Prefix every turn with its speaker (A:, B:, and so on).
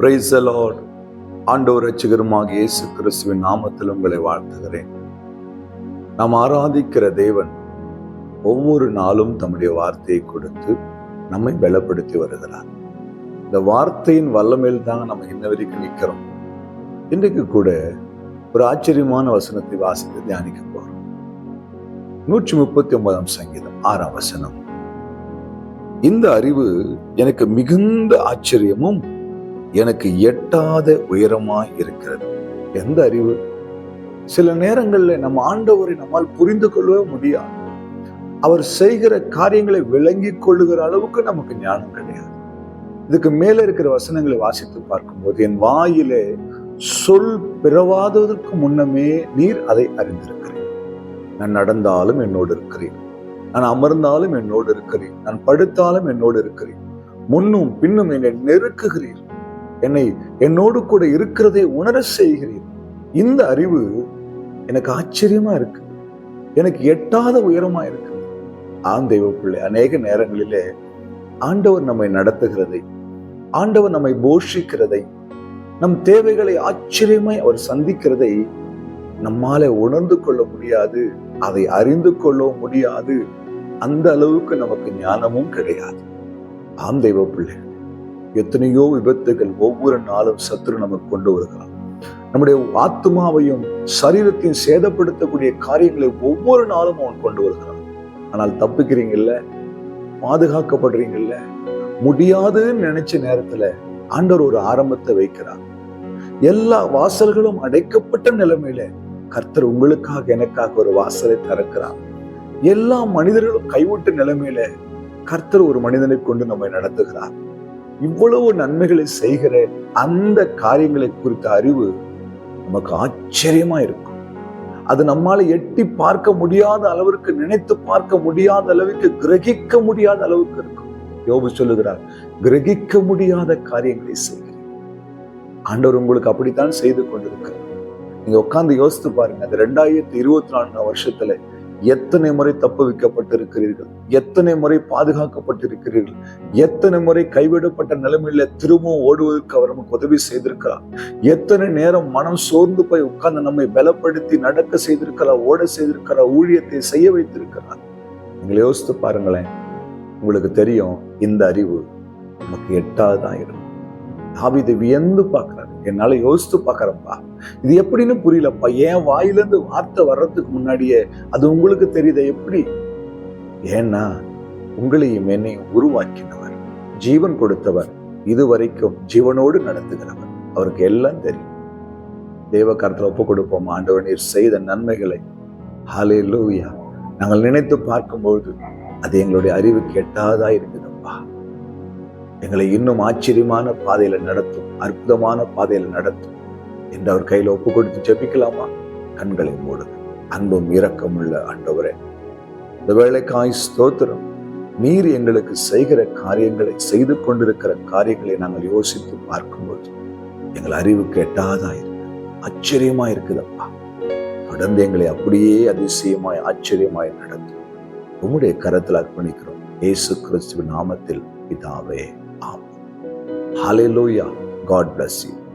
A: Price Lord ஆண்டவர் ரட்சகருமாக இயேசு கிறிஸ்துவின் நாமத்தில் உங்களை வாழ்த்துகிறேன். நாம் ஆராதிக்கிற தேவன் ஒவ்வொரு நாளும் தம்முடைய வார்த்தையை கொடுத்து நம்மை பலப்படுத்தி வருகிறார். இந்த வார்த்தையின் வல்லமையில் தான் நம்ம இன்ன வரைக்கும் நிற்கிறோம். இன்றைக்கு கூட ஒரு ஆச்சரியமான வசனத்தை வாசித்து தியானிக்க போறோம். நூற்றி முப்பத்தி ஒன்பதாம் சங்கீதம் ஆறாம் வசனம். இந்த அறிவு எனக்கு மிகுந்த ஆச்சரியமும் எனக்கு எட்டாத உயரமாய் இருக்கிறது. எந்த அறிவு? சில நேரங்களில் நம்ம ஆண்டவரை நம்மால் புரிந்து கொள்ளவே முடியாது. அவர் செய்கிற காரியங்களை விளங்கி கொள்ளுகிற அளவுக்கு நமக்கு ஞானம் கிடையாது. இதுக்கு மேல இருக்கிற வசனங்களை வாசித்து பார்க்கும்போது என் வாயிலே சொல் பிறவாததற்கு முன்னமே நீர் அதை அறிந்திருக்கிறேன் நான் நடந்தாலும் என்னோடு இருக்கிறேன் நான் அமர்ந்தாலும் என்னோடு இருக்கிறேன் நான் படுத்தாலும் என்னோடு இருக்கிறேன் முன்னும் பின்னும் என்னை நெருக்குகிறீர். என்னை என்னோடு கூட இருக்கிறதை உணர செய்கிறீர். இந்த அறிவு எனக்கு ஆச்சரியமா இருக்கு. எனக்கு எட்டாத உயரமா இருக்கு. ஆண் பிள்ளை அநேக நேரங்களிலே ஆண்டவர் நம்மை நடத்துகிறதை ஆண்டவர் நம்மை போஷிக்கிறதை நம் தேவைகளை ஆச்சரியமாய் அவர் சந்திக்கிறதை நம்மால உணர்ந்து கொள்ள முடியாது அதை அறிந்து கொள்ள முடியாது. அந்த அளவுக்கு நமக்கு ஞானமும் கிடையாது. ஆம் தெய்வ பிள்ளை. எத்தனையோ விபத்துகள் ஒவ்வொரு நாளும் சத்துரு நமக்கு கொண்டு வருகிறான். நம்முடைய ஆத்மாவையும் சரீரத்தையும் சேதப்படுத்தக்கூடிய காரியங்களை ஒவ்வொரு நாளும் அவன் கொண்டு வருகிறான். ஆனால் தப்புக்கிறீங்கல்ல? பாதுகாக்கப்படுறீங்கல்ல? முடியாதுன்னு நினைச்ச நேரத்துல ஆண்டவர் ஒரு ஆரம்பத்தை வைக்கிறார். எல்லா வாசல்களும் அடைக்கப்பட்ட நிலைமையில கர்த்தர் உங்களுக்காக எனக்காக ஒரு வாசலை திறக்கிறார். எல்லா மனிதர்களும் கைவிட்ட நிலைமையில கர்த்தர் ஒரு மனிதனை கொண்டு நம்மை நடத்துகிறார். இவ்வளவு நன்மைகளை செய்கிற அந்த காரியங்களை குறித்த அறிவு நமக்கு ஆச்சரியமா இருக்கும். அது நம்மால எட்டி பார்க்க முடியாத அளவிற்கு நினைத்து பார்க்க முடியாத அளவுக்கு கிரகிக்க முடியாத அளவுக்கு இருக்கும். யோபு சொல்லுகிறார் கிரகிக்க முடியாத காரியங்களை செய்கிறேன். ஆண்டவர் உங்களுக்கு அப்படித்தான் செய்து கொண்டிருக்கிறார். நீங்க உட்கார்ந்து யோசித்து பாருங்க அந்த ரெண்டாயிரத்தி இருபத்தி நான்காம் வருஷத்துல எத்தனை முறை தப்பு வைக்கப்பட்டிருக்கிறீர்கள்? எத்தனை முறை பாதுகாக்கப்பட்டிருக்கிறீர்கள்? எத்தனை முறை கைவிடப்பட்ட நிலைமையில திரும்பவும் ஓடுவதற்கு அவர் நமக்கு உதவி செய்திருக்கிறார். எத்தனை நேரம் மனம் சோர்ந்து போய் உட்கார்ந்து நம்மை பலப்படுத்தி நடக்க செய்திருக்கிறார் ஓட செய்திருக்கிறார் ஊழியத்தை செய்ய வைத்திருக்கிறார். நீங்களை யோசித்து பாருங்களேன். உங்களுக்கு தெரியும் இந்த அறிவு நமக்கு எட்டாவதான் இருக்கும் தாவிதை வியந்து பார்க்குறாரு. என்னால யோசித்து பார்க்குறப்பா இது எப்படின்னு புரியலப்பா. என் வாயிலேருந்து வார்த்தை வர்றதுக்கு முன்னாடியே அது உங்களுக்கு தெரியுத எப்படி? ஏன்னா உங்களையும் என்னையும் உருவாக்கினவர் ஜீவன் கொடுத்தவர் இதுவரைக்கும் ஜீவனோடு நடத்துகிறவர். அவருக்கு எல்லாம் தெரியும். தேவ கருத்தில் ஒப்பு கொடுப்போம்? ஆண்டவர் நீர் செய்த நன்மைகளை. ஹாலே லூயா நாங்கள் நினைத்து பார்க்கும்பொழுது அது எங்களுடைய அறிவுக்கு எட்டாதா இருக்குதுப்பா எங்களை இன்னும் ஆச்சரியமான பாதையில நடத்தும் அற்புதமான பாதையில நடத்தும் என்று அவர் கையில ஒப்பு கொடுத்து ஜெபிக்கலாமா? கண்களை மூடுங்க அன்பும் இரக்கமுள்ள ஆண்டவரே இந்த வேலைக்காய் ஸ்தோத்திரம். நீர் எங்களுக்கு செய்கிற காரியங்களை செய்து கொண்டிருக்கிற காரியங்களை நாங்கள் யோசித்து பார்க்கும்போது எங்கள் அறிவுக்கு எட்டாதா இருக்கு ஆச்சரியமா இருக்குதப்பா தொடர்ந்து எங்களை அப்படியே அதிசயமாய் ஆச்சரியமாய் நடத்தும். உம்முடைய கரத்தில் அர்ப்பணிக்கிறோம். இயேசு கிறிஸ்துவின் நாமத்தில் பிதாவே. up. Hallelujah. God bless you.